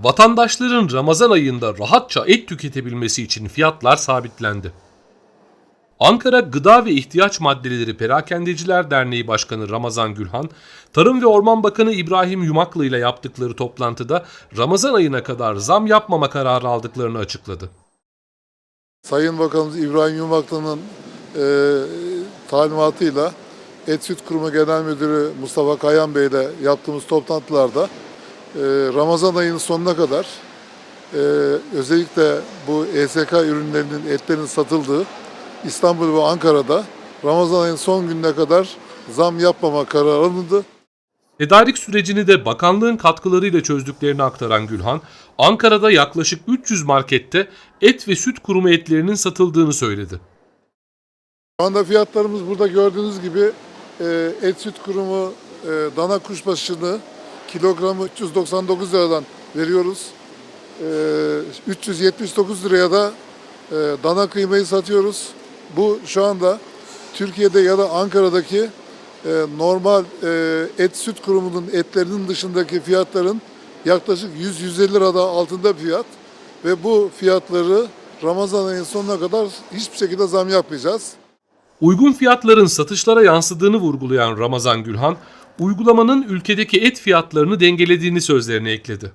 Vatandaşların Ramazan ayında rahatça et tüketebilmesi için fiyatlar sabitlendi. Ankara Gıda ve İhtiyaç Maddeleri Perakendeciler Derneği Başkanı Ramazan Gülhan, Tarım ve Orman Bakanı İbrahim Yumaklı ile yaptıkları toplantıda Ramazan ayına kadar zam yapmama kararı aldıklarını açıkladı. Sayın Bakanımız İbrahim Yumaklı'nın e, talimatıyla Et Süt Kurumu Genel Müdürü Mustafa Kayan Bey ile yaptığımız toplantılarda Ramazan ayının sonuna kadar e, özellikle bu ESK ürünlerinin etlerinin satıldığı İstanbul ve Ankara'da Ramazan ayının son gününe kadar zam yapmama kararı alındı. Tedarik sürecini de bakanlığın katkılarıyla çözdüklerini aktaran Gülhan, Ankara'da yaklaşık 300 markette et ve süt kurumu etlerinin satıldığını söyledi. Şu anda fiyatlarımız burada gördüğünüz gibi e, et süt kurumu e, dana kuşbaşını kilogramı 399 liradan veriyoruz. E, 379 liraya da e, dana kıymayı satıyoruz. Bu şu anda Türkiye'de ya da Ankara'daki e, normal e, et süt kurumunun etlerinin dışındaki fiyatların yaklaşık 100-150 lirada altında fiyat ve bu fiyatları Ramazan ayının sonuna kadar hiçbir şekilde zam yapmayacağız. Uygun fiyatların satışlara yansıdığını vurgulayan Ramazan Gülhan, uygulamanın ülkedeki et fiyatlarını dengelediğini sözlerine ekledi.